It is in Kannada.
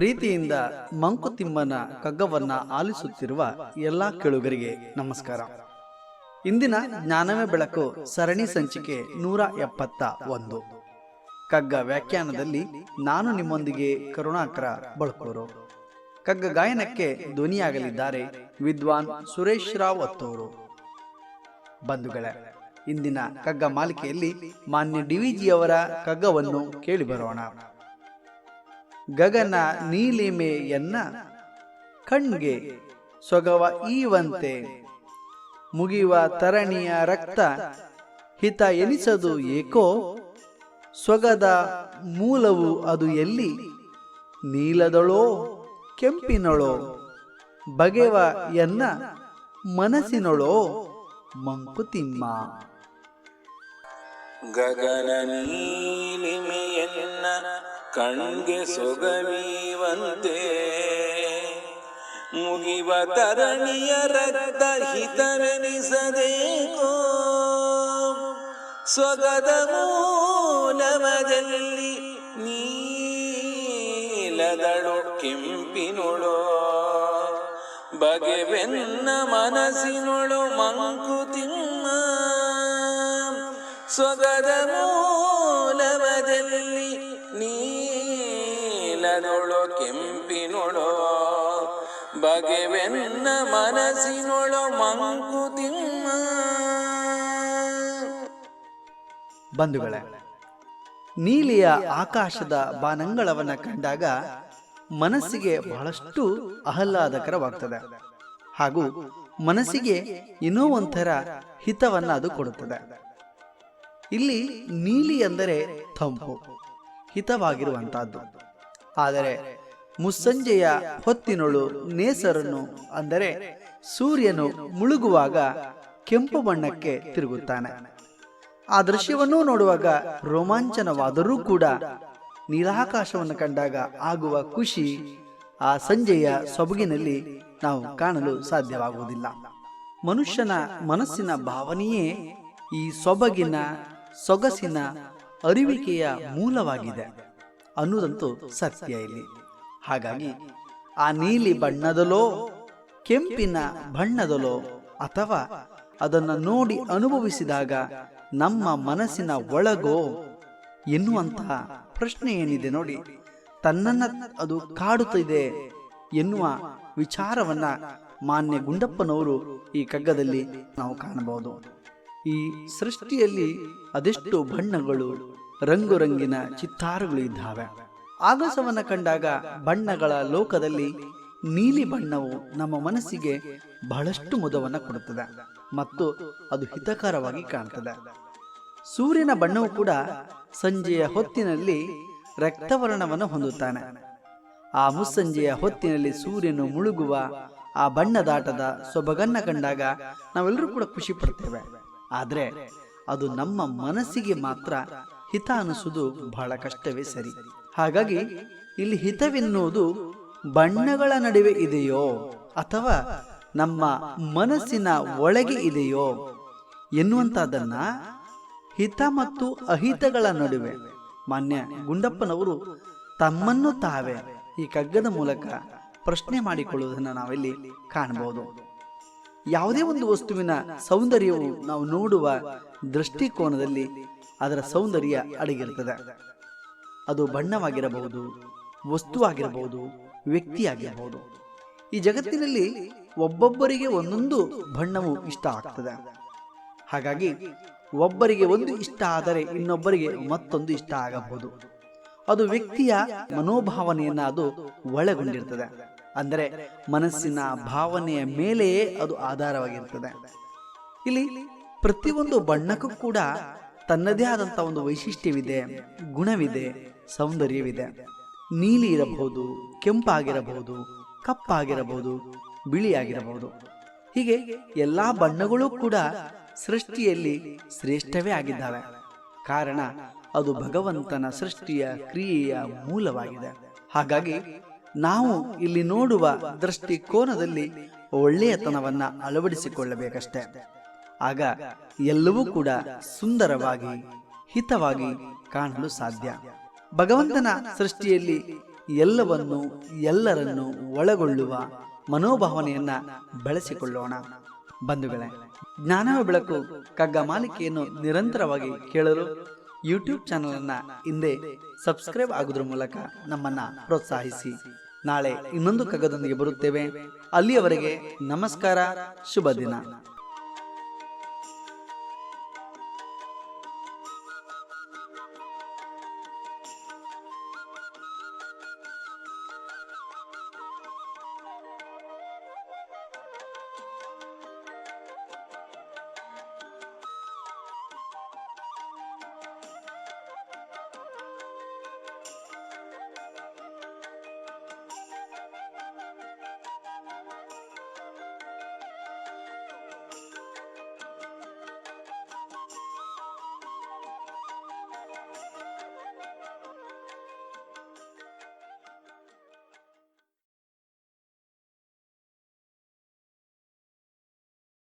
ಪ್ರೀತಿಯಿಂದ ಮಂಕುತಿಮ್ಮನ ಕಗ್ಗವನ್ನ ಆಲಿಸುತ್ತಿರುವ ಎಲ್ಲಾ ಕೆಳುಗರಿಗೆ ನಮಸ್ಕಾರ. ಇಂದಿನ ಜ್ಞಾನವೇ ಬೆಳಕು ಸರಣಿ ಸಂಚಿಕೆ ನೂರ ಎಪ್ಪತ್ತ ಒಂದು. ಕಗ್ಗ ವ್ಯಾಖ್ಯಾನದಲ್ಲಿ ನಾನು ನಿಮ್ಮೊಂದಿಗೆ ಕರುಣಾಕರ ಬಳಕೋರು. ಕಗ್ಗ ಗಾಯನಕ್ಕೆ ಧ್ವನಿಯಾಗಲಿದ್ದಾರೆ ವಿದ್ವಾನ್ ಸುರೇಶ್ ರಾವ್ ಅತ್ತೋರು ಬಂಧುಗಳೇ, ಇಂದಿನ ಕಗ್ಗ ಮಾಲಿಕೆಯಲ್ಲಿ ಮಾನ್ಯ ಡಿವಿಜಿಯವರ ಕಗ್ಗವನ್ನು ಕೇಳಿ ಬರೋಣ. ಗಗನ ನೀಲಿಮೆಯನ್ನ ಕಣ್ಗೆ ಸೊಗವ ಈವಂತೆ. ಮುಗಿಯುವ ತರಣಿಯ ರಕ್ತ ಹಿತ ಎನಿಸದು ಏಕೋ? ಸೊಗದ ಮೂಲವು ಅದು ಎಲ್ಲಿ? ನೀಲದಳೋ, ಕೆಂಪಿನಳೋ? ಬಗೆವ ಎನ್ನ ಮನಸ್ಸಿನೊಳೋ? ಮಂಕುತಿಮ್ಮ ಗಗನ ನೀಲಿಮೆಯನ್ನ ಕಣ್ಗೆ ಸೊಗಮೀವಂತೆ. ಮುಗಿವ ತರಣಿಯ ರಕ್ತ ಹಿತವೆನಿಸಬೇಕೋ. ಸ್ವಗದ ಮೂಲವದಲ್ಲಿ ನೀಲದಳು ಕೆಂಪಿನೊಳು. ಬಗೆವೆನ್ನ ಮನಸ್ಸಿನೊಳು ಮಂಕುತಿಮ್ಮ ಸ್ವಗದ ಮೂಲವದಲ್ಲಿ ನೀಲದೊಳು ಕೆಂಪಿನೊಳು, ಬಗೆವೆನ್ನ ಮನಸ್ಸಿನೊಳು ಮಂಕುತಿಮ್ಮ ಬಂಧುಗಳೇ, ನೀಲಿಯ ಆಕಾಶದ ಬಾನಂಗಳವನ್ನ ಕಂಡಾಗ ಮನಸ್ಸಿಗೆ ಬಹಳಷ್ಟು ಆಹ್ಲಾದಕರವಾಗ್ತದೆ. ಹಾಗೂ ಮನಸ್ಸಿಗೆ ಇನ್ನೂ ಒಂಥರ ಹಿತವನ್ನ ಅದು ಕೊಡುತ್ತದೆ. ಇಲ್ಲಿ ನೀಲಿ ಎಂದರೆ ತಂಪು, ಹಿತವಾಗಿರುವಂತಹದ್ದು. ಆದರೆ ಮುಸ್ಸಂಜೆಯ ಹೊತ್ತಿನೊಳು ನೇಸರನ್ನು ಅಂದರೆ ಸೂರ್ಯನು ಮುಳುಗುವಾಗ ಕೆಂಪು ಬಣ್ಣಕ್ಕೆ ತಿರುಗುತ್ತಾನೆ. ಆ ದೃಶ್ಯವನ್ನು ನೋಡುವಾಗ ರೋಮಾಂಚನವಾದರೂ ಕೂಡ ನೀಲಾಕಾಶವನ್ನು ಕಂಡಾಗ ಆಗುವ ಖುಷಿ ಆ ಸಂಜೆಯ ಸೊಬಗಿನಲ್ಲಿ ನಾವು ಕಾಣಲು ಸಾಧ್ಯವಾಗುವುದಿಲ್ಲ. ಮನುಷ್ಯನ ಮನಸ್ಸಿನ ಭಾವನೆಯೇ ಈ ಸೊಬಗಿನ ಸೊಗಸಿನ ಅರಿವಿಕೆಯ ಮೂಲವಾಗಿದೆ. ಅನ್ನುವುದಂತೂ ಸತ್ಯ ಇಲ್ಲಿ. ಹಾಗಾಗಿ ಆ ನೀಲಿ ಬಣ್ಣದಲೋ, ಕೆಂಪಿನ ಬಣ್ಣದಲೋ ಅಥವಾ ಅದನ್ನು ನೋಡಿ ಅನುಭವಿಸಿದಾಗ ನಮ್ಮ ಮನಸ್ಸಿನ ಒಳಗೋ ಎನ್ನುವಂತಹ ಪ್ರಶ್ನೆ ಏನಿದೆ ನೋಡಿ. ತನ್ನನ್ನ ಅದು ಕಾಡುತ್ತಿದೆ ಎನ್ನುವ ವಿಚಾರವನ್ನ ಮಾನ್ಯ ಗುಂಡಪ್ಪನವರು ಈ ಕಗ್ಗದಲ್ಲಿ ನಾವು ಕಾಣಬಹುದು. ಈ ಸೃಷ್ಟಿಯಲ್ಲಿ ಅದೆಷ್ಟು ಬಣ್ಣಗಳು ರಂಗು ರಂಗಿನ ಚಿತ್ತಾರುಗಳು ಇದ್ದಾವೆ. ಆಗಸವನ್ನ ಕಂಡಾಗ ಬಣ್ಣಗಳ ಲೋಕದಲ್ಲಿ ನೀಲಿ ಬಣ್ಣವು ನಮ್ಮ ಮನಸ್ಸಿಗೆ ಬಹಳಷ್ಟು ಮುದವನ್ನು ಕೊಡುತ್ತದೆ ಮತ್ತು ಅದು ಹಿತಕರವಾಗಿ ಕಾಣ್ತದೆ. ಸೂರ್ಯನ ಬಣ್ಣವು ಕೂಡ ಸಂಜೆಯ ಹೊತ್ತಿನಲ್ಲಿ ರಕ್ತವರ್ಣವನ್ನು ಹೊಂದುತ್ತಾನೆ. ಆ ಮುಸ್ಸಂಜೆಯ ಹೊತ್ತಿನಲ್ಲಿ ಸೂರ್ಯನು ಮುಳುಗುವ ಆ ಬಣ್ಣದಾಟದ ಸೊಬಗನ್ನ ಕಂಡಾಗ ನಾವೆಲ್ಲರೂ ಕೂಡ ಖುಷಿ ಪಡ್ತೇವೆ. ಆದರೆ ಅದು ನಮ್ಮ ಮನಸ್ಸಿಗೆ ಮಾತ್ರ ಹಿತ ಅನಿಸುವುದು ಬಹಳ ಕಷ್ಟವೇ ಸರಿ. ಹಾಗಾಗಿ ಇಲ್ಲಿ ಹಿತವೆನ್ನುವುದು ಬಣ್ಣಗಳ ನಡುವೆ ಇದೆಯೋ ಅಥವಾ ನಮ್ಮ ಮನಸ್ಸಿನ ಒಳಗೆ ಇದೆಯೋ ಎನ್ನುವಂತಹದನ್ನ ಹಿತ ಮತ್ತು ಅಹಿತಗಳ ನಡುವೆ ಮಾನ್ಯ ಗುಂಡಪ್ಪನವರು ತಮ್ಮನ್ನು ತಾವೇ ಈ ಕಗ್ಗದ ಮೂಲಕ ಪ್ರಶ್ನೆ ಮಾಡಿಕೊಳ್ಳುವುದನ್ನು ನಾವಿಲ್ಲಿ ಕಾಣಬಹುದು. ಯಾವುದೇ ಒಂದು ವಸ್ತುವಿನ ಸೌಂದರ್ಯವು ನಾವು ನೋಡುವ ದೃಷ್ಟಿಕೋನದಲ್ಲಿ ಅದರ ಸೌಂದರ್ಯ ಅಡಗಿರುತ್ತದೆ ಅದು ಬಣ್ಣವಾಗಿರಬಹುದು, ವಸ್ತುವಾಗಿರಬಹುದು, ವ್ಯಕ್ತಿಯಾಗಿರಬಹುದು. ಈ ಜಗತ್ತಿನಲ್ಲಿ ಒಬ್ಬೊಬ್ಬರಿಗೆ ಒಂದೊಂದು ಬಣ್ಣವು ಇಷ್ಟ ಆಗ್ತದೆ. ಹಾಗಾಗಿ ಒಬ್ಬರಿಗೆ ಒಂದು ಇಷ್ಟ ಆದರೆ ಇನ್ನೊಬ್ಬರಿಗೆ ಮತ್ತೊಂದು ಇಷ್ಟ ಆಗಬಹುದು. ಅದು ವ್ಯಕ್ತಿಯ ಮನೋಭಾವನೆಯನ್ನ ಅದು ಒಳಗೊಂಡಿರ್ತದೆ. ಅಂದರೆ ಮನಸ್ಸಿನ ಭಾವನೆಯ ಮೇಲೆಯೇ ಅದು ಆಧಾರವಾಗಿರ್ತದೆ. ಇಲ್ಲಿ ಪ್ರತಿಯೊಂದು ಬಣ್ಣಕ್ಕೂ ಕೂಡ ತನ್ನದೇ ಆದಂಥ ಒಂದು ವೈಶಿಷ್ಟ್ಯವಿದೆ, ಗುಣವಿದೆ, ಸೌಂದರ್ಯವಿದೆ. ನೀಲಿ ಇರಬಹುದು, ಕೆಂಪಾಗಿರಬಹುದು, ಕಪ್ಪಾಗಿರಬಹುದು, ಬಿಳಿಯಾಗಿರಬಹುದು. ಹೀಗೆ ಎಲ್ಲ ಬಣ್ಣಗಳು ಕೂಡ ಸೃಷ್ಟಿಯಲ್ಲಿ ಶ್ರೇಷ್ಠವೇ ಆಗಿದ್ದಾವೆ. ಕಾರಣ ಅದು ಭಗವಂತನ ಸೃಷ್ಟಿಯ ಕ್ರಿಯೆಯ ಮೂಲವಾಗಿದೆ. ಹಾಗಾಗಿ ನಾವು ಇಲ್ಲಿ ನೋಡುವ ದೃಷ್ಟಿಕೋನದಲ್ಲಿ ಒಳ್ಳೆಯತನವನ್ನ ಅಳವಡಿಸಿಕೊಳ್ಳಬೇಕಷ್ಟೆ. ಆಗ ಎಲ್ಲವೂ ಕೂಡ ಸುಂದರವಾಗಿ, ಹಿತವಾಗಿ ಕಾಣಲು ಸಾಧ್ಯ. ಭಗವಂತನ ಸೃಷ್ಟಿಯಲ್ಲಿ ಎಲ್ಲವನ್ನು, ಎಲ್ಲರನ್ನು ಒಳಗೊಳ್ಳುವ ಮನೋಭಾವನೆಯನ್ನ ಬೆಳೆಸಿಕೊಳ್ಳೋಣ. ಬಂಧುಗಳೇ ಜ್ಞಾನವ ಬೆಳಕು ಕಗ್ಗ ಮಾಲಿಕೆಯನ್ನು ನಿರಂತರವಾಗಿ ಕೇಳಲು ಯೂಟ್ಯೂಬ್ ಚಾನೆಲ್ ಅನ್ನ ಹಿಂದೆ ಸಬ್ಸ್ಕ್ರೈಬ್ ಆಗುವುದರ ಮೂಲಕ ನಮ್ಮನ್ನ ಪ್ರೋತ್ಸಾಹಿಸಿ. ನಾಳೆ ಇನ್ನೊಂದು ಕಗ್ಗದೊಂದಿಗೆ ಬರುತ್ತೇವೆ. ಅಲ್ಲಿಯವರೆಗೆ ನಮಸ್ಕಾರ ಶುಭ ದಿನ.